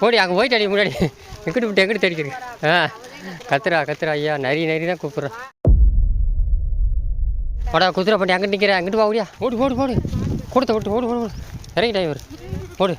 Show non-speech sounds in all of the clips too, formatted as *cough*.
போடி அங்கே போயிட்டு அடி முன்னாடி. எங்கிட்டு விட்டு எங்கிட்டு தெரிக்கிறது ஆ கத்துறா கத்துறா ஐயா. நரி நரி தான் கூப்பிட்றேன் வாடா குதிரை பண்ணி அங்கிட்டு நிற்கிறேன் அங்கிட்டு போடியா ஓடி ஓடி ஓடு. கொடுத்த ஓட்டு ஓடு ஓடு ஓடு. இறங்கி டிரைவர் ஓடு.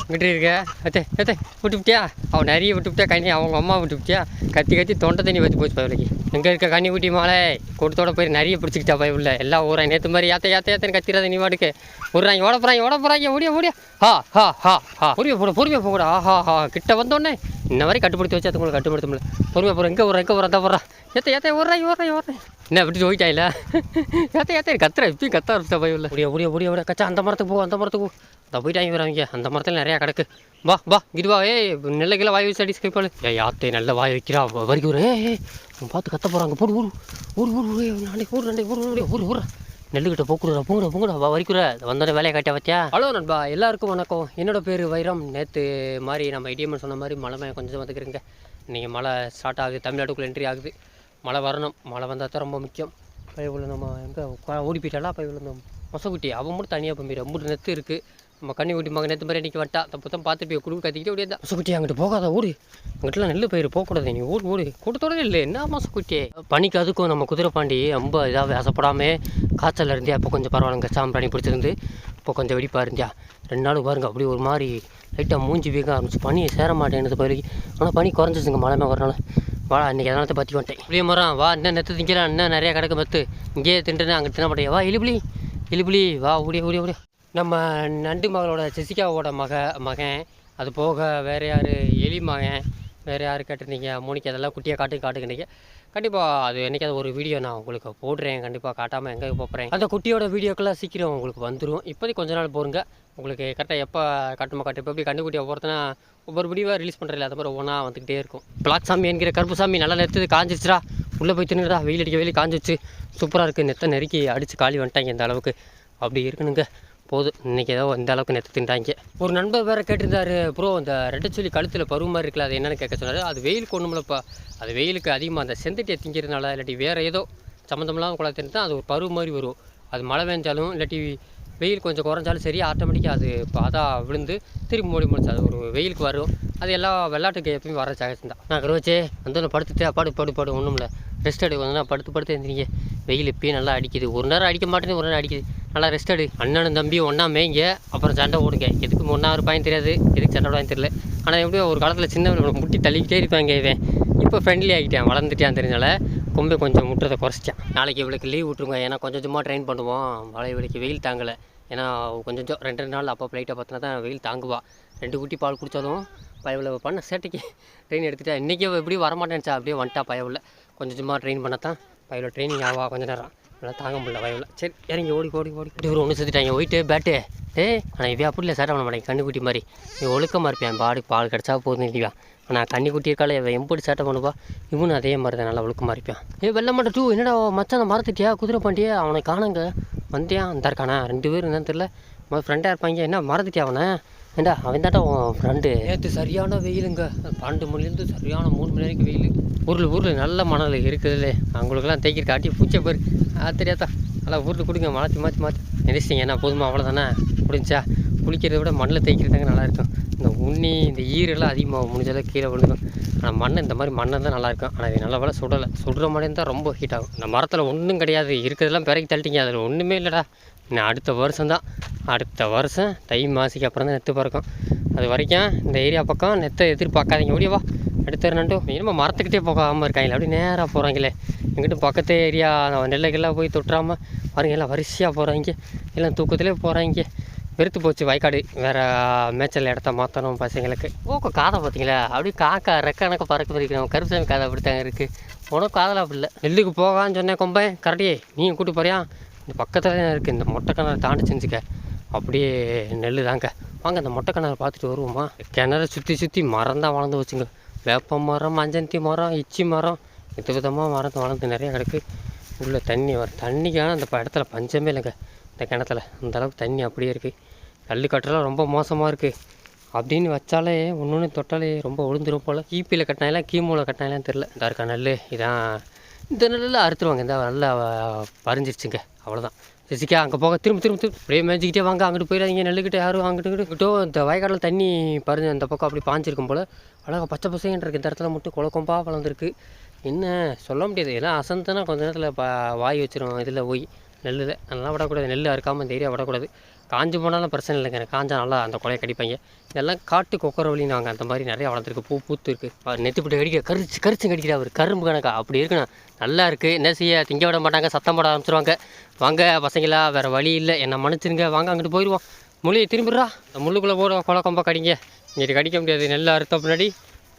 இங்கிட்டு இருக்க அத்தே அத்தே விட்டு அவன் நிறைய விட்டு விட்டியா கனி அவங்க அம்மா விட்டுப்பிட்டியா? கத்தி கத்தி தொண்டை தண்ணி வச்சு போச்சு பயிலுக்கு எங்கே இருக்க கனி குட்டி மாலை? கொடுத்தோட போய் நிறைய பிடிச்சிக்கிட்டா பயவுல எல்லா ஊரா நேற்று மாதிரி ஏத்த ஏத்த ஏத்தன்னு கத்திராத நீ மாட்டுக்கு. விட்றாங்க ஓட போகிறாங்க ஓட போகிறாங்க ஓடியா ஓடியா. ஹா ஹா ஹா ஹா. பொறுமையாக போட பொறுமையாக போகக்கூடா ஆஹா ஹா கிட்ட வந்தோடனே இன்ன வரை கட்டுப்படுத்தி வச்சு அதுங்களை கட்டுப்படுத்த முடியல. பொறுமையாக போகிறேன் எங்கே போகிறேன் எங்கே போகிறேன் தான் போகிறேன் ஏத்த ஏத்த ஓடுறாங்க ஓடுறாங்க ஓடுறேன் என்ன விட்டு போயிட்டாயில? *laughs* ஏத்த ஏத்த கத்துற இப்பயும் கத்த ஆரம்பிச்சா பயம் இல்லை முடிய முடிய முடிய முடிய கச்சா அந்த மரத்துக்கு போ அந்த மரத்துக்கு போ. அந்த போயிட்டாங்க வராங்க அந்த மரத்தில் நிறையா கிடக்கு. வா வா கிடுவா ஏ நெல்லை கீழே வாய் வச்சு அடி ஸ்கைப்பாள் ஏ யாத்தே நல்ல வாய் வைக்கிறா? வரைக்கும் ஒரு ஏ பார்த்து கத்த போகிறாங்க போடு ஊர் ஊர் ஊர் ஊரு நாளைக்கு ஊர் ரெண்டு ஊர் ஊர் ஊர் ஊர் நெல்லுக்கிட்ட போக்குறா போங்கடா போங்கடா. வா வரைக்குற. வந்தோட வேலையை காட்டியா பார்த்தியா ஹலோ நண்பா. எல்லாருக்கும் வணக்கம். என்னோட பேர் வைரம். நேற்று மாதிரி நம்ம இடியம்மன் சொன்ன மாதிரி மழை கொஞ்சம் வந்துக்கிறீங்க. இன்றைக்கி மழை ஸ்டார்ட் ஆகுது. தமிழ்நாட்டுக்குள்ளே என்ட்ரி ஆகுது. மழை வரணும். மழை வந்தால் தான் ரொம்ப முக்கியம். பையவுள்ள நம்ம எங்கே ஓடி போயிட்டாலா பையவுள்ள இந்த மொசக்குட்டி. அவன் மட்டும் தனியாக போய் ரொம்ப நெத்து இருக்குது நம்ம கண்ணி குட்டி மகன் நேற்று மாதிரி அன்றைக்கி வட்டா தப்பு தான் பார்த்து போய் குடுக்க கத்திக்கிட்டு ஓடியா தான் மொசக்குட்டி அங்கிட்டு போகாத ஓடு. அங்கிட்டலாம் நெல் பயிர் போகக்கூடாது நீ ஓடு ஓடு. கூட்டத்தோட இல்லை. என்ன மொசக்குட்டி பனிக்கு அதுக்கும் நம்ம குதிரை பாண்டி ரொம்ப இதாக ஆசைப்படாமல் காய்ச்சல் இருந்தியா? இப்போ கொஞ்சம் பரவாயில்லங்க சாம்பிராணி பிடிச்சிருந்து. இப்போ கொஞ்சம் வெடிப்பாக இருந்தியா? ரெண்டு நாள் பாருங்க அப்படியே ஒரு மாதிரி லைட்டாக மூஞ்சி வீக்க ஆரம்பிச்சு. பனி சேர மாட்டேன் பயிருக்கு. ஆனால் பனி குறைஞ்சிச்சுங்க மழை மேலே வரனால. வா இன்றைக்கி அதனால பற்றி வந்துட்டேன். இப்படியே மரம் வா இன்னும் நெத்து திங்கிறான் இன்னும் நிறையா கிடக்கு மத்து இங்கேயே தின்றுனே அங்கே தின்ன மாட்டேன். வா இலிபிளி இலிபிளி வா ஓடிய ஓடிய ஓடிய. நம்ம நண்டு மகளோட ஜெசிகாவோட மக மகன். அது போக வேறு யார்? எலி மகன். வேறு யார் கேட்டிருந்தீங்க? மோனிக்கு அதெல்லாம் குட்டியாக காட்டு காட்டுக்கிட்டீங்க கண்டிப்பாக அது என்னைக்காவது ஒரு வீடியோ நான் உங்களுக்கு போடுறேன். கண்டிப்பாக காட்டாமல் எங்கே போகிறேன் அந்த குட்டியோட வீடியோக்கெல்லாம் சீக்கிரம் உங்களுக்கு வந்துடும் இப்போதைக்கு கொஞ்ச நாள் போருங்க. உங்களுக்கு கரெக்டாக எப்போ காட்டுமா காட்டு. இப்போ எப்படி கண்டுக்குட்டியாக போகிறதுனா ஒவ்வொரு வீடியோவாக ரிலீஸ் பண்ணுறதில்ல அது மாதிரி ஒவ்வொன்றா வந்துக்கிட்டே இருக்கும். பிளாக் சாமி என்கிற கருப்பு சாமி நல்லா நிறுத்தது காஞ்சிச்சுடா உள்ளே போய் தின்னுடா வெயில் அடிக்க வெயில் காஞ்சிச்சு சூப்பராக இருக்குது நெத்த நெருக்கி அடித்து காலி வந்துட்டாங்க இந்த அளவுக்கு. அப்படி இருக்கணுங்க. போதும் இன்றைக்கி ஏதோ இந்த அளவுக்கு நெத்து திண்டாங்க ஒரு நண்பர் வேறு கேட்டிருந்தாரு ப்ரோ அந்த ரெட்டை சொல்லி கழுத்தில் பருவ மாதிரி இருக்குல்ல அது என்னென்னு கேட்க சொன்னார். அது வெயிலுக்கு ஒன்றுமில்லப்பா அது வெயிலுக்கு அதிகமாக அந்த செந்தட்டியை திங்கிறதுனால இல்லாட்டி வேறு ஏதோ சம்மந்தமெல்லாம் குழா தின்னு அது ஒரு பருவ மாதிரி வரும். அது மழை பெஞ்சாலும் இல்லாட்டி வெயில் கொஞ்சம் குறைஞ்சாலும் சரி ஆட்டோமேட்டிக்காக அது பாதாக விழுந்து திரும்பி மூடி முடிச்சு அது ஒரு வெயிலுக்கு வரும். அது எல்லா விளாட்டுக்கு எப்பயும் வர சாகசம் தான் நான் கருவச்சே வந்து படுத்துட்டு பாடு பாடு பாடு ஒன்றும் இல்லை. ரெஸ்ட் எடு கொஞ்ச நான் படுத்து படுத்து எழுந்திரிங்க வெயில் இப்பயும் நல்லா அடிக்குது. ஒரு நேரம் அடிக்க மாட்டேங்குது ஒரு நேரம் அடிக்குது. நல்லா ரெஸ்ட் எடு. அண்ணனும் தம்பி ஒன்றா மேய்ங்க அப்புறம் சண்டை ஓடுங்க எதுக்கு ஒன்றா இருப்பாயும் தெரியாது. எதுக்கு சண்டை விடாயும் தெரியல. ஆனால் எப்படியோ ஒரு காலத்தில் சின்ன முட்டி தள்ளிக்கிட்டே இருப்பாங்க இவன். இப்போ ஃப்ரெண்ட்லி ஆகிட்டேன் வளர்ந்துட்டான் தெரிஞ்சனால கொம்பை கொஞ்சம் முட்டுறதை குறைச்சிட்டேன். நாளைக்கு இவளுக்கு லீவ் விட்ருங்க ஏன்னா கொஞ்சம் கொஞ்சமாக ட்ரெயின் பண்ணுவோம் மழை இவளுக்கு வெயில் தாங்கலை. ஏன்னா கொஞ்சம் கொஞ்சம் ரெண்டு ரெண்டு நாள் அப்போ லைட்டாக பார்த்தினா தான் வெயில் தாங்குவா. ரெண்டு குட்டி பால் குடித்தாலும் பயவில் பண்ண சேட்டைக்கு. ட்ரெயின் எடுத்துட்டா. இன்றைக்கி எப்படியும் வரமாட்டேன்ச்சா அப்படியே வந்துட்டா பயவில். கொஞ்சம் கொஞ்சமாக ட்ரெயின் பண்ணத்தான். தான் பயவில் ட்ரைனிங் ஆவா கொஞ்சம் நேரம். நல்லா தாங்க முடியல பயவில் சரி இறங்கி ஓடி ஓடி ஓடி. இப்படி ஒரு ஒன்று சுற்றிட்டாங்க ஒயிட்டு பேட்டு ஏ ஆனால் இவன் அப்படி இல்லை சேட்டை பண்ண மாட்டேன். கண்ணுக்குட்டி மாதிரி. நீ ஒழுக்கமாக இருப்பேன். பாடி பால் கிடச்சா போதும் இல்லையா? ஆனால் கன்னிக்குட்டி இருக்காளே இவன் எப்படி சேட்டை பண்ணுவா? இவனும் அதே மாதிரி தான். நல்லா ஒழுக்கமாக இருப்பான். ஏ வெள்ள மாட்டேன் டூ என்னடா மச்சான் மறந்துட்டியா? குதிரை பாண்டியே. அவனை காணுங்க. வந்தியா? அந்த இருக்கானா ரெண்டு பேரும் என்னன்னு தெரியல. முதல் ஃப்ரெண்டாக இருப்பாங்க. என்ன மறந்துட்டியா அவனை? ஏண்டா அவன் தான்டா உன் ஃப்ரெண்டு நேற்று சரியான வெயிலுங்க. பன்னெண்டு மணிலேருந்து சரியான மூணு மணி வரைக்கும் வெயில். ஊரில் ஊரில் நல்ல மணல் இருக்குதுல்ல. அவங்களுக்கெல்லாம் தேய்க்கிற காட்டி பூச்சை பாரு. அது தெரியாதா? நல்லா ஊரில் கொடுங்க. மாற்றி மாற்றி மாற்றி நினைச்சிங்க என்ன போதுமா? அவ்வளோதானே முடிஞ்சா குளிக்கிறத விட மண்ணில் தேய்க்கிறதாங்க நல்லாயிருக்கும். இந்த உண்ணி இந்த ஈரெல்லாம் அதிகமாக முடிஞ்சளவு கீழே விழுந்துடும். ஆனால் மண் இந்த மாதிரி மண்ணை தான் நல்லாயிருக்கும். ஆனால் இது நல்ல வேலை சுடலை. சுடுற மாதிரி தான் ரொம்ப ஹீட் ஆகும். இந்த மரத்தில் ஒன்றும் கிடையாது. இருக்கிறதெல்லாம் பிறகு தள்ளிட்டீங்க. அதில் ஒன்றுமே இல்லைடா. இன்னும் அடுத்த வருஷம் தான் அடுத்த வருஷம் தை மாசிக்கு அப்புறம் தான் நெத்து பிறக்கும். அது வரைக்கும் இந்த ஏரியா பக்கம் நெத்தை எதிர்பார்க்காதீங்க. ஓடியா வா. அடுத்த நண்டு. இனிமே மரத்துக்கிட்டே போகாமல் இருக்காங்களே. அப்படி நேராக போகிறாங்களே எங்கிட்ட பக்கத்து ஏரியா நெல்லைக்கெல்லாம் போய் தொட்டுறாமல் பாருங்க எல்லாம் வரிசையாக போகிறாங்க எல்லாம் தூக்கத்துலேயே போகிறாங்க வெறுத்து போச்சு வயக்காடு. வேறு மேய்ச்சல் இடத்த மாற்றணும் பசங்களுக்கு. ஓக்கோ காதை பார்த்தீங்களா? அப்படியே காக்கா ரெக்கணக்க பறக்க பறிக்கிறோம் கருப்புசாமி காதை அப்படித்தாங்க இருக்குது உனக்கு காதலாக அப்படி இல்லை. நெல்லுக்கு போகான்னு சொன்னேன் கொம்பேன் கரடியே நீங்கள் கூட்டு போறியா? இந்த பக்கத்தில் இருக்குது இந்த மொட்டை கிணறு தாண்டி செஞ்சுக்க. அப்படியே நெல் தாங்க. வாங்க இந்த மொட்டை கிணறு பார்த்துட்டு வருவோமா? கிணறு சுற்றி சுற்றி மரம் தான் வளர்ந்து வச்சுங்க வேப்ப மரம் மஞ்சந்தி மரம் இச்சி மரம் வித விதமாக மரம் வளர்ந்து நிறையா கிடக்கு. உள்ளே தண்ணி வரும் தண்ணிக்கான அந்த ப- இடத்துல பஞ்சமே இல்லைங்க. இந்த கிணத்துல அந்த அளவுக்கு தண்ணி அப்படியே இருக்குது கல் கட்டுறலாம் ரொம்ப மோசமாக இருக்குது அப்படின்னு வச்சாலே ஒன்று ஒன்று தொட்டாலே ரொம்ப விழுந்துரும் போல். கீப்பியில் கட்டினாலாம் கீமூவில் கட்டினாலாம் தெரில இந்த இருக்கா நெல் இதான் இந்த நெல்லில் அறுத்துருவாங்க. இந்த நல்லா பறிஞ்சிருச்சுங்க. அவ்வளோதான் ஜெசிக்கா அங்கே போக திரும்ப திரும்ப திரும்ப அப்படியே மேய்ச்சிக்கிட்டே வாங்க. அங்கிட்டு போயிடாதீங்க. நெல்லுக்கிட்ட யாரும் அங்கிட்டு கிட்டோ இந்த வயக்காட்டில் தண்ணி பறிஞ்சு அந்த பக்கம் அப்படி பாஞ்சிருக்கும் போல். அழகாக பச்சை பசங்க இந்த இடத்துல மட்டும் குளக்கொம்பா வளர்ந்துருக்கு. என்ன? சொல்ல முடியாது. எல்லாம் அசந்தனா கொஞ்ச நேரத்தில் பா வாய் வச்சிரும். இதில் போய் நெல்லில். நல்லா விடக்கூடாது. நெல் அறுக்காமல் இந்த ஏரியா விடக்கூடாது. காஞ்சு போனாலும் பிரச்சனை இல்லைங்க. காஞ்சா நல்லா அந்த கொலையை கடிப்பாங்க. இதெல்லாம் காட்டு கொக்கரவழினாங்க அந்த மாதிரி நிறையா வளர்த்துருக்கு. பூ பூத்து இருக்குது நெத்திப்பட்டு கடிக்க கரிச்சு கரிச்சு கடிக்கிறா அவர். கரும்பு கணக்கா? அப்படி இருக்குண்ணா. நல்லா இருக்குது என்ன செய்ய? திங்க விட மாட்டாங்க. சத்தம் போட ஆரம்பிச்சிருவாங்க. வாங்க பசங்களா வேறு வழி இல்லை. என்னை மன்னிச்சிருங்க. வாங்க அங்கிட்டு போயிடுவோம் முள்ளியை திரும்பிடுறா. அந்த முள்ளுக்குள்ளே போட கொலை கொம்பா கடிங்க. இங்கிட்டு கடிக்க முடியாது. நெல் அறுத்த பின்னாடி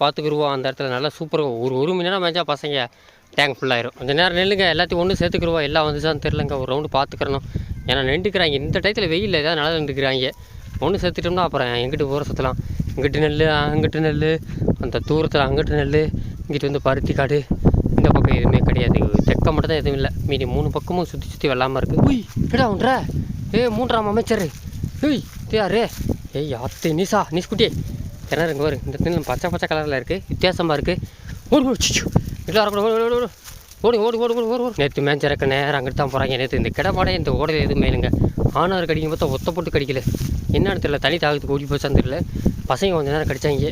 பார்த்துக்குருவோம் அந்த இடத்துல நல்லா சூப்பராக ஒரு ஒரு மணி நேரம் மேய்ச்சா பசங்க டேங்க் ஃபுல்லாயிரும் கொஞ்சம் நேரம் நெல்லுங்க. எல்லாத்தையும் ஒன்று சேர்த்துக்குருவோம். எல்லாம் வந்துச்சான்னு தெரிலங்க ஒரு ரவுண்டு பார்த்துக்கிறணும் ஏன்னா நின்றுக்கிறாங்க. இந்த டயத்தில் வெயில் ஏதாவது நல்லா நின்றுக்கிறாங்க. ஒன்று சேர்த்துட்டோம்னா அப்புறம் எங்கிட்டு ஊற சுற்றலாம் இங்கிட்டு நெல் அங்கிட்டு நெல் அந்த தூரத்தில் அங்கிட்டு நெல் இங்கிட்டு வந்து பருத்தி காடு இந்த பக்கம் எதுவுமே கிடையாது. தெக்க மட்டும் தான் எதுவும் இல்லை. மீதி மூணு பக்கமும் சுற்றி சுற்றி வெள்ளாமல் இருக்குது உய் என்னடா ஒன்ற ஏ மூன்றாம் அமைச்சர். ஏய் யாரு? ஏய் அத்தை நிசா நிஸ்குட்டி கிணறு இங்கே வரும் இந்த தின்னு பச்சை பச்சை கலரில் இருக்குது வித்தியாசமாக இருக்குது சிச்சு இல்லை வரக்கூடாது ஓடு ஓடி ஓடு ஓடி ஓடி ஓடி. நேற்று மேட்ச் இறக்க நேரம் அங்கிட்டு தான் போகிறாங்க நேற்று இந்த கிடப்பாடே இந்த ஓடையில் எதுவும் மேலுங்க ஆனார் கடிக்கும் பார்த்தா ஒத்த போட்டு கடிக்கல. என்ன தெரியல தனி தாகத்துக்கு ஓடி போச்சான்னு தெரியல. பசங்க கொஞ்சம் நேரம் கடித்தாங்க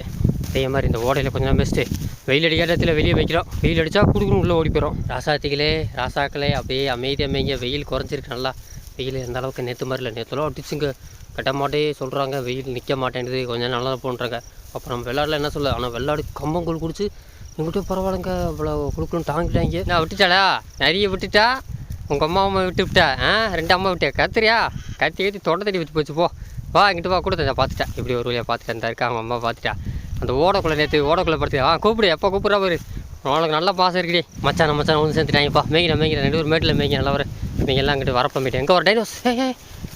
அதே மாதிரி இந்த ஓடையில் கொஞ்சம் நேரம் பெஸ்ட்டு வெயில் அடிக்காத இடத்துல வெளியே வைக்கிறோம். வெயில் அடித்தா கொடுக்கணும் உள்ளே ஓடி போகிறோம் ராசாத்திகளே ராசாக்களே அப்படியே அமைதியாக அமைங்க வெயில் குறைஞ்சிருக்கு நல்லா. வெயில் எந்த அளவுக்கு நேற்று மாதிரி இல்லை. நேற்றுலாம் அடிச்சுங்க. கட்ட மாட்டே சொல்கிறாங்க வெயில் நிற்க மாட்டேங்குது. கொஞ்சம் நல்லா போன்றாங்க. அப்புறம் நம்ம விளாட்ல என்ன சொல்ல? ஆனால் விளாடு கம்பங்கூழ் குடிச்சு எங்கிட்ட பரவாயில்லைங்க இவ்வளோ கொடுக்கணும் தாங்கிட்டாங்க. நான் விட்டுட்டாளா? நிறைய விட்டுட்டா? உங்கள் அம்மா அம்மா விட்டு விட்டா? ஆ ரெண்டு அம்மா விட்டா? கத்துறியா? கத்தி கத்தி தொண்டை தடி வச்சு போச்சு போ. வா இங்கிட்டு வா கூட நான் பார்த்துட்டேன். இப்படி ஒரு வழியாக பார்த்துட்டேன். இந்த இருக்கா அவங்க அம்மா பார்த்துட்டா. அந்த ஓடக்குள்ளே நேற்று ஓடக்குள்ளே படுத்து ஆ கூப்பிடு எப்போ கூப்பிட்றா பாரு. உனக்கு நல்ல பாசம் இருக்குடி. மச்சான் மச்சான் வந்து சேர்த்துட்டாங்கப்பா மேய்க்கிறேன் மேய்கிறேன் ரெண்டு ஒரு மேட்டில் மேய்க்க நல்லா வர. நீங்கள் எல்லாம் அங்கிட்டு வரப்ப மீட்டு எங்கே வர? டைனோஸ் ஏ ஏ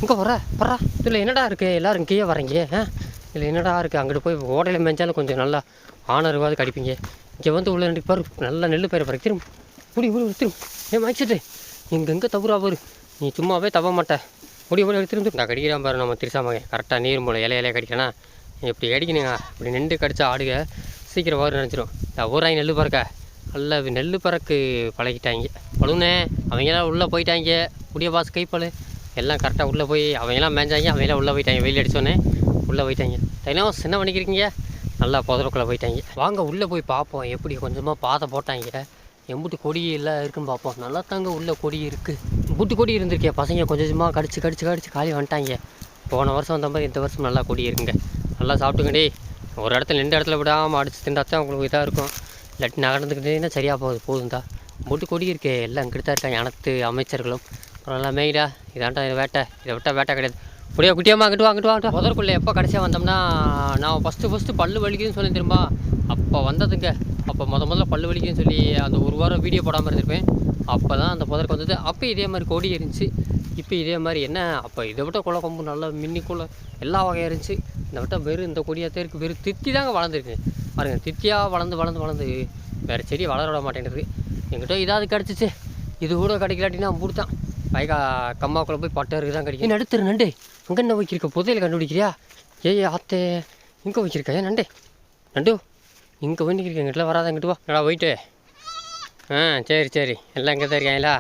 இங்கே வர வரா இதில் என்னடா இருக்குது எல்லோரும் கீழே வரீங்க ஆ? இதில் என்னடா இருக்குது அங்கிட்டு போய் ஓடையில் மேய்ஞ்சாலும் கொஞ்சம் நல்லா ஆனருவாது கடிப்பீங்க. இங்கே வந்து உள்ள ரெண்டு பாரு நல்லா நெல் பயிரை பாரு திரும்ப. முடி முடி திரும்ப. ஏன் மாய்ச்சிட்டு எங்கெங்கே தவறா பாரு நீ சும்மாவே தவ மாட்டேன் முடி முடி திரும்ப. நான் கடிக்கிறான் பாரு நம்ம திருசாமங்க கரெக்டாக நீர் மூலம் இலைய இலைய கடிக்கிறேன்னா இப்படி அடிக்கணுங்க? இப்படி நின்று கடிச்சா ஆடுக. சீக்கிரம் வரும் நினச்சிரும் ஊராய் நெல் பறக்க. நல்ல நெல் பறக்கு பழகிட்டாங்க. பழுனே அவங்களாம் உள்ளே போயிட்டாங்க. முடிய பாஸ் கைப்பால் எல்லாம் கரெக்டாக உள்ளே போய் அவங்களாம் மேஞ்சாங்க. அவங்களாம் உள்ளே போயிட்டாங்க. வெயில் அடிச்சோன்னே உள்ளே போயிட்டாங்க. தைலம் என்ன பண்ணிக்கிறீங்க? நல்லா புதலுக்குள்ளே போயிட்டாங்க. வாங்க உள்ளே போய் பார்ப்போம். எப்படி கொஞ்சமாக பாதை போட்டாங்க. எம்பூட்டு கொடி எல்லாம் இருக்குன்னு பார்ப்போம். நல்லா தாங்க உள்ள கொடி இருக்குது புட்டு கொடி இருந்திருக்கே. பசங்க கொஞ்சம் கொஞ்சமாக கடிச்சு கடிச்சு கடிச்சு காலி வந்துட்டாங்க. போன வருஷம் வந்த மாதிரி இந்த வருஷம் நல்லா கொடி இருக்குங்க. நல்லா சாப்பிட்டுங்கடி ஒரு இடத்துல ரெண்டு இடத்துல விடாமல் அடிச்சு திண்டாத்தான் உங்களுக்கு இதாக இருக்கும். இல்லாட்டி நகர்ந்துக்கிட்டேன்னா சரியாக போகுது போதும் தான் கொடி இருக்கே. எல்லாம் இங்கிட்டு தான் இருக்காங்க. அனைத்து அமைச்சர்களும். அப்புறம் நல்லா மெயிடா இதாண்டா இதை வேட்டை. இதை விட்டால் வேட்டை கிடையாது. அப்படியே குட்டியம்மா அங்கிட்டு வா அங்கிட்டு வாங்கிட்டு முதற்குள்ளே எப்போ கடைசியாக வந்தோம்னா நான் ஃபஸ்ட்டு ஃபஸ்ட்டு பல்லு வலிக்குதுன்னு சொல்லி திரும்ப அப்போ வந்ததுங்க. அப்போ முத முதல்ல பல்லு வலிக்குதுன்னு சொல்லி அந்த ஒரு வாரம் வீடியோ போடாமல் இருந்திருப்பேன். அப்போ தான் அந்த புதருக்கு வந்தது. அப்போ இதே மாதிரி கொடி இருந்துச்சு இப்போ இதே மாதிரி என்ன? அப்போ இதை விட்ட குள கொம்பு நல்லா மின்னி குள எல்லா வகையாக இருந்துச்சு. இந்த விட்ட வெறும் இந்த கொடியாக இருக்குது வெறும் தித்தி தாங்க வளர்ந்துருக்கு. பாருங்கள் தித்தியாக வளர்ந்து வளர்ந்து வளர்ந்து வேறு செடி வளர விட மாட்டேங்குது. எங்கிட்ட இதாவது கிடச்சிச்சு. இது கூட கிடைக்கலாட்டினா முடித்தான் பைகா கம்மாக்குள்ளே போய் பட்டருக்கு தான் கிடைக்கும் நடுத்துரு நண்டு. அங்கே என்ன வைக்கிருக்க புதையில கண்டுபிடிக்கிறியா? ஏய் ஆத்தே இங்கே வைக்கிருக்க ஏன் நண்டே. நண்டு இங்கே வந்து இருக்கேன் எங்கிட்ட வராத எங்கிட்ட வா நல்லா போயிட்டு. ஆ சரி சரி. எல்லாம் இங்கே தான் இருக்காங்களா?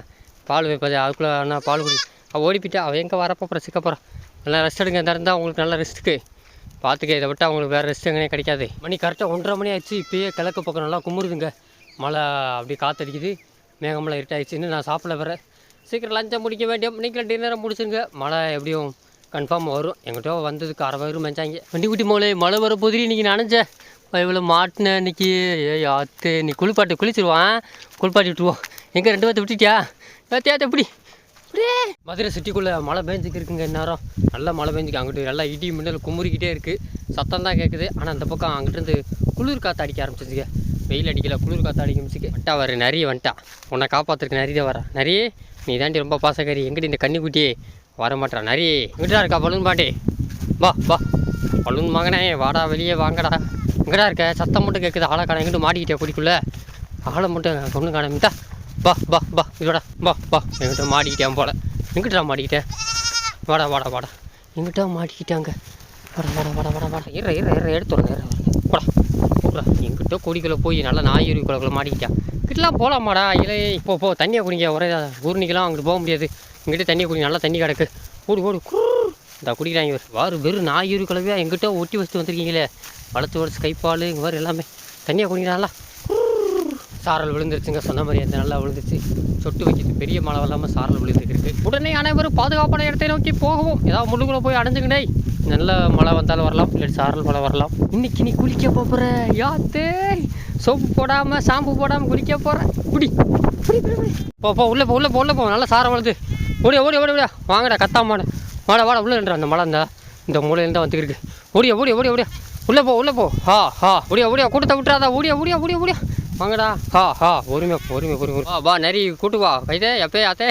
பால் வைப்பது அதுக்குள்ளே அண்ணா பால் குடி. அவள் ஓடி அவள் எங்கே வரப்போ அப்புறம் சிக்க போகிறான் நல்லா ரெஸ்ட் எடுங்க இந்த இருந்தால் உங்களுக்கு நல்லா ரெஸ்ட்டுக்கு பார்த்துக்க இதை விட்டால் அவங்களுக்கு வேறு ரெஸ்ட் எங்கேயே கிடைக்காது. மணி கரெக்டாக ஒன்றரை மணி ஆச்சு இப்போயே கிழக்கு பக்கம் நல்லா குமுறுதுங்க. மழை அப்படியே காற்றடிக்குது மேகமெல்லாம் இருட்டாயிடுச்சு. இன்னும் நான் சாப்பிட வரேன் சீக்கிரம் லஞ்சம் முடிக்க வேண்டிய நீங்களும் டின்னரை முடிச்சுங்க மழை எப்படியும் கன்ஃபார்ம் வரும். எங்கிட்ட வந்ததுக்கு அரை வயிறு மேய்ச்சாங்க. வண்டி குட்டி மோளே மழை வர புதிரி இன்றைக்கி நனைஞ்ச இவ்வளோ மாட்டினேன் இன்னைக்கு ஏய் ஆத்து நீ குளிப்பாட்டு குளிச்சிருவான் குளிப்பாட்டி விட்டுருவோம் எங்கே ரெண்டு பேர்த்த விட்டுட்டியா? தேத்த எப்படி? மதுரை. சிட்டிக்குள்ளே மழை பெஞ்சுக்கு இருக்குங்க இந்நேரம். நல்லா மழை பெஞ்சுக்கு அங்கிட்டு நல்லா இடி மின்னல் குமுறிக்கிட்டே இருக்குது சத்தம் தான் கேட்குது ஆனால் அந்த பக்கம் அங்கிட்டிருந்து குளிர் காற்று அடிக்க ஆரம்பிச்சிருச்சுங்க வெயில் அடிக்கல குளிர் காற்று அடிக்க முடிச்சுக்கு வட்டா வர நிறைய வந்துட்டா. உன்னை காப்பாற்றுறக்கு நிறைய வர நிறைய நீ தாண்டி ரொம்ப பாசக்காரி. எங்கிட்ட இந்த கன்னிக்குட்டியே வர மாட்டா நிறைய எங்கிட்டா இருக்கா பலூன் பாண்டி வா வா. பலூன் மகனே வாடா வெளியே வாங்கடா. எங்கடா இருக்க? சத்தம் மட்டும் கேட்குது ஆளை காண எங்கிட்டு மாட்டிக்கிட்டே குடிக்குள்ள? ஆளை மட்டும் ஒன்றும் காணமிட்டா பா பா பா இதோட பா பா எங்கிட்ட மாட்டிக்கிட்டேன் போல. எங்கிட்ட மாட்டிக்கிட்டேன் வாடா வாடா வாடா. எங்கிட்ட மாட்டிக்கிட்டாங்க வாடா வாடா வாடா வாடா வாடா. இற இற இற எடுத்து இற இற போடா எங்கிட்ட கொடிக்குள்ளே போய் நல்லா நாயுரி குளக்குள்ள மாட்டிக்கிட்டான் கிட்டலாம் போகலாமாடா இல்லை இப்போ போ தண்ணியை குடிங்க. ஒரே ஊர்னிக்கெல்லாம் அங்கிட்டு போக முடியாது. எங்கிட்ட தண்ணியை குடி நல்லா தண்ணி கிடக்கு. ஓடி ஓடி இந்த குடிக்கிறாங்க இவர். வாரு வெறும் நாயுரி குழவையா எங்கிட்ட ஒட்டி வச்சுட்டு வந்திருக்கீங்களே. வளர்த்து வளர்த்து கைப்பால் இங்கே வேறு எல்லாமே. தண்ணியை குடிக்கிறாங்களா சாரல் விழுந்துருச்சுங்க சொன்ன மாதிரி அந்த நல்லா விழுந்துச்சு சொட்டு வைக்கிது பெரிய மழை இல்லாமல் சாரல் விழுந்துருக்கு உடனே அனைவரும் பாதுகாப்பான இடத்தை நோக்கி போகவும். ஏதாவது முள்ளுக்குள்ளே போய் அடைஞ்சுக்கிட்டே நல்ல மழை வந்தாலும் வரலாம் இல்லை சாரல் மழை வரலாம். இன்னைக்கு நீ குளிக்க போகிற யாத்தே சோப்பு போடாமல் ஷாம்பு போடாமல் குளிக்க போகிற குடி போ போ உள்ளே போ உள்ளே போ உள்ளே போ. நல்லா சாரம் வருது ஓடியா ஓடி ஓடி ஓடியா. வாங்கடா கத்தாமாட வாடா. வாடா உள்ளே நின்றா அந்த மழை இருந்தா இந்த மூலையில தான் ஓடியா ஓடியா ஓடியா ஓடியா. உள்ளே போ உள்ளே போ. ஹா ஹா. ஓடியா ஓடியா கூட்டத்தை விட்டுறாதா. ஓடியா ஓடியா ஓடியா ஓடியா. வாங்கடா. ஹா ஹா பொறுமை பொறுமை பொறுமை. வா வா நரி கூட்டு வா. கைதே எப்பே அத்தே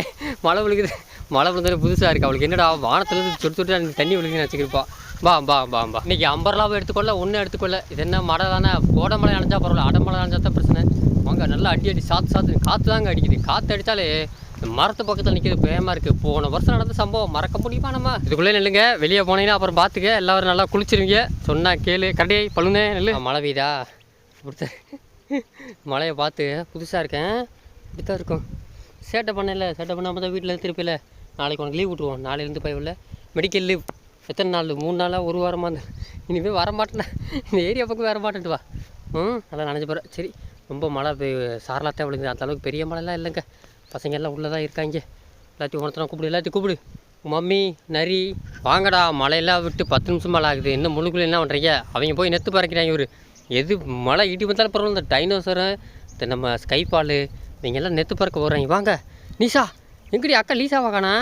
மழை விழுகுது. மழை விழுந்தது புதுசாக இருக்குது அவளுக்கு என்னடா வானத்துலேருந்து சொட்டு சொட்டு தண்ணி விழுகுதுன்னு வச்சுக்கிருப்பா வா வா வா வா. இன்னைக்கு அம்பர்லாவை எடுத்துக்கொள்ள ஒன்றும் எடுத்துக்கொள்ள. இது என்ன மழை தானே? கோடை மழை அணைஞ்சா பரவாயில்ல அடை மழை அணைஞ்சா தான் பிரச்சனை. வாங்க நல்லா அடி அடி சாத்து சாத்து. காற்று தாங்க அடிக்குது. காற்று அடித்தாலே மரத்து பக்கத்தில் நிற்கிறது பயமாக இருக்குது போன வருஷம் நடந்த சம்பவம் மறக்க முடியுமா நம்ம? இதுக்குள்ளே நில்லுங்க. வெளியே போனீங்கன்னா அப்புறம் பார்த்துக்க எல்லாரும் நல்லா குளிச்சிருவீங்க. சொன்னால் கேளு. கடையை பழுனே நெல் மழை பெய்தா இப்படித்தான் மழையை பார்த்து புதுசாக இருக்கேன். இப்படித்தான் இருக்கும். சேட்டை பண்ணல சேட்டை பண்ணாமல் தான் வீட்டில் திருப்பியில் நாளைக்கு உனக்கு லீவ் விட்ருவோம் நாளையிலேருந்து போய் மெடிக்கல் லீவ் எத்தனை நாள்? மூணு நாளாக ஒரு வாரமாக இருந்தேன் இனிமேல் வர மாட்டேன் இந்த ஏரியா பக்கம் வர மாட்டேன்ட்டு வா. ம் நல்லா நினச்சி போகிறேன் சரி ரொம்ப மழை சாரலாத்தான் விழுங்குது அந்த அளவுக்கு பெரிய மழைலாம் இல்லைங்க. பசங்க எல்லாம் உள்ளே தான் இருக்காங்க. எல்லாத்தையும் உணர்த்தனா கூப்பிடு எல்லாத்தையும் கூப்பிடு. மம்மி நரி வாங்கடா. மழையெல்லாம் விட்டு பத்து நிமிஷம் மழை ஆகுது. இன்னும் முழுக்குள்ள என்ன பண்ணுறீங்க அவங்க போய் நெத்து பறக்கிறாங்க இவர். எது மழை இடி வந்தாலும் பரவாயில்ல இந்த டைனோசரு இந்த நம்ம ஸ்கைபாலு நீங்கள் எல்லாம் நெத்து பறக்க போகிறாங்க வாங்க. நிஷா எங்கடி அக்கா லீசாவா காணா?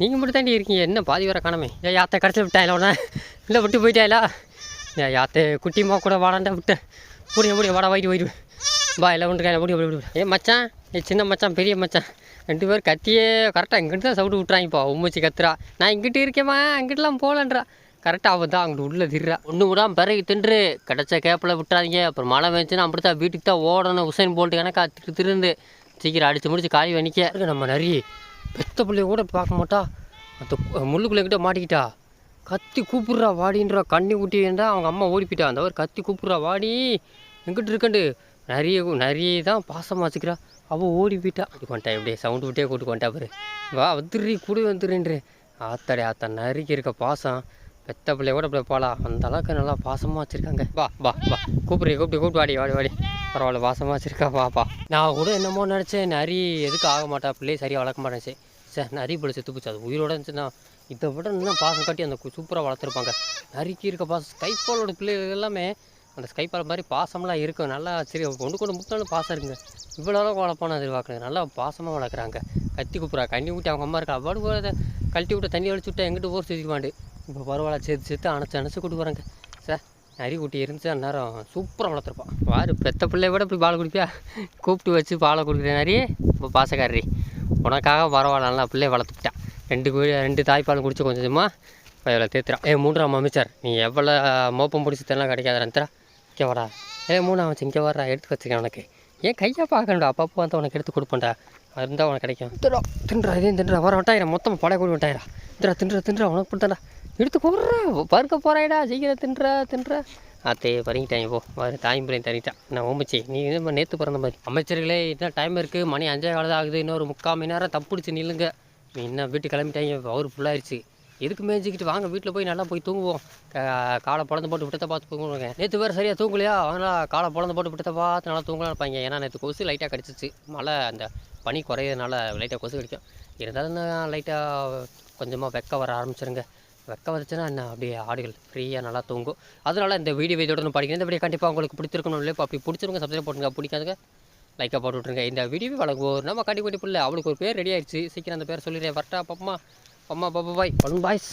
நீங்கள் மட்டும் தாண்டி இருக்கீங்க. என்ன பாதி வர காணாமே. ஏன் யாத்தை கடைசியில் விட்டாயில உடனே? இல்லை விட்டு போயிட்டாயிலா? ஏன் யாத்தை குட்டிமா கூட வாடாண்டா விட்டேன் ஓடி ஓடி வாடா வாயிட்டு போயிடுவேன் பா இல்லை ஒன்று ஓடி முடியும் ஓடி ஏ மச்சான் ஏ சின்ன மச்சான் பெரிய மச்சான். ரெண்டு பேர் கத்தியே கரெக்டாக இங்கிட்டு தான் சவுண்டு விட்றாங்கப்பா உம்மச்சி கத்துறா. நான் இங்கிட்டு இருக்கேம்மா அங்கிட்டலாம் போகலன்றா. கரெக்டாக அவன் தான் அங்கிட்டு உள்ளே திர்றா. ஒன்று விடாம பிறகு தின்று கிடச்ச கேப்பில் விட்டுறாதீங்க அப்புறம் மழை வந்துச்சுன்னா அப்படி தான் வீட்டுக்கு தான் ஓடணும். உசைன் போல்ட்டு கணக்கா திரு திருந்து சீக்கிரம் அடித்து முடிச்சு காய் வணிக்க. நம்ம நிறைய பெத்த பிள்ளைய கூட பார்க்க மாட்டா. அந்த கு- முள்ளுக்குள்ளே கிட்ட மாட்டிக்கிட்டா. கத்தி கூப்பிட்றா வாடின்றா கண்ணி ஊட்டின்றா அவங்க அம்மா ஓடி போயிட்டா அந்த ஒரு கத்தி கூப்பிட்றா வாடி எங்கிட்டு இருக்கண்டு? நிறைய நிறைய தான் பாசமாக வச்சுக்கிறா. அவள் ஓடி போயிட்டா இது கொண்டா இப்படியே சவுண்டு விட்டே கூட்டு கொண்டா பாரு. வா வந்துடுறி கூட வந்துடுன்றே ஆத்தாடே ஆத்தா நறுக்கி இருக்க பாசம். பெத்த பிள்ளைய கூட இப்படி போகலாம் அந்த அளவுக்கு நல்லா பாசமாக வச்சுருக்காங்க. வா வா வா. கூப்பிடு கூப்பிட்டு கூப்பிட்டு வாடி வாடி வாடி. பரவாயில்ல பாசமாக வச்சுருக்கா வாப்பா நான் கூட என்னமோ நினச்சேன் நரி எதுக்கு ஆக மாட்டா பிள்ளையை சரியாக வளர்க்க மாட்டேன் சரி சார் நரி பிள்ளை செத்து போச்சு அது உயிரோட இருந்துச்சுன்னா இதை விட இன்னும் பாசம் காட்டி அந்த சூப்பராக வளர்த்துருப்பாங்க. நரிக்கு இருக்க பாசம் ஸ்கைப்பாலோட பிள்ளைகள் எல்லாமே அந்த ஸ்கைப்பால் மாதிரி பாசம்லாம் இருக்கும் நல்லா சரி கொண்டு கொண்டு முத்தாலும் பாசம் இருக்குங்க. இவ்வளோ அளவுக்கு வளர்ப்பானு எதிர்பார்க்குறேன். நல்லா பாசமாக வளர்க்குறாங்க. கத்தி குப்புறா கண்ணி ஊட்டி அவங்க அம்மா இருக்கா? அவ்வாடு கழட்டி விட்டு தண்ணி அழிச்சு விட்டா எங்கிட்டு ஊர் சுற்றிக்குவாண்டு இப்போ பரவாயில்ல சேர்த்து சேர்த்து அணைச்சி அணைச்சி கூட்டு போகிறாங்க சார் நரி குட்டி இருந்துச்சு அந்நேரம் சூப்பராக வளர்த்துருப்பான். வாரு பெத்த பிள்ளைய விட இப்படி பால் குடிப்பியா? கூப்பிட்டு வச்சு பாலை குடிக்கிற நிறைய இப்போ பாசக்காரரி உனக்காக பரவாயில்ல நல்லா பிள்ளைய வளர்த்துக்கிட்டான் ரெண்டு குழி ரெண்டு தாய்ப்பாலும் குடிச்சு கொஞ்சம் கொஞ்சமாக இவ்வளோ தேத்துறான் ஏ மூன்றாம் அமைச்சர் நீ எவ்வளோ மோப்பம் பிடிச்சி தெல்லாம் கிடைக்காதரா இங்கே வாடா. ஏ மூணாம் அமைச்சர் இங்கே வர்றா எடுத்து வச்சுக்கேன் உனக்கு. ஏன் கையாக பார்க்கணும்டா? அப்பப்போ வந்து உனக்கு எடுத்து கொடுப்பேன்டா. அது இருந்தால் உனக்கு கிடைக்கும். தின்றா தின்றா இதையும் தின்றா வர வட்டாயிரம் மொத்தம் பழைய கூடி வட்டாயிரா தின்றா தின்றா தின்றா உனக்கு பிடித்தடா எடுத்து கொடுறா பருக்க போறாயடா சீக்கிரம் தின்றா தின்றா. அத்தையே பறிங்கிட்டாங்க போ. வர தாயும் பிள்ளையும் தனிட்டான் நான் ஓம்பிச்சி. நீ இதே நேற்று பிறந்த மாதிரி. அமைச்சர்களே இன்னும் டைம் இருக்குது மணி அஞ்சே காலம் ஆகுது. இன்னொரு முக்கால் மணி நேரம் தப்பிடிச்சு நில்லுங்க. நீ இன்னும் வீட்டுக்கு கிளம்பிட்டாங்க அவர் ஃபுல்லாகிடுச்சு எதுக்கு மேய்ஞ்சிக்கிட்டு? வாங்க வீட்டில் போய் நல்லா போய் தூங்குவோம். காலை பிறந்து போட்டு விட்டத்தை பார்த்து தூங்குவாங்க நேற்று வேறு சரியாக தூங்கலையா? அதனால் காலை பிறந்து போட்டு விட்டத்தை பார்த்து நல்லா தூங்கலாம் இருப்பாங்க. ஏன்னா நேற்று கொசு லைட்டாக கடிச்சிச்சு. மழை அந்த பனி குறையிறதுனால லைட்டாக கொசு கடிக்கும். இருந்தாலும் லைட்டாக கொஞ்சமாக வெக்க வர ஆரம்பிச்சிருங்க. வெக்க வந்துச்சுன்னா என்ன அப்படியே ஆடுகள் ஃப்ரீயாக நல்லா தூங்கும். அதனால் இந்த வீடியோ இதோட நான் படிக்கிறேன். இந்த வீடியோ கண்டிப்பாக உங்களுக்கு பிடிச்சிருக்கணும் இல்லையா அப்படி பிடிச்சிருங்க சப்ஸ்கிரைப் பண்ணுங்க பிடிக்காதுங்க லைக்காக போட்டு விட்ருங்க இந்த வீடியோ வழங்குவோம் நம்ம கட்டி பிள்ளை அவளுக்கு ஒரு பேர் ரெடி ஆயிடுச்சு. சீக்கிரம் அந்த பேர் சொல்லிடுறேன். வரட்டா பப்பமா பம்மா பாப்பா பாய் பலூன் பாய்ஸ்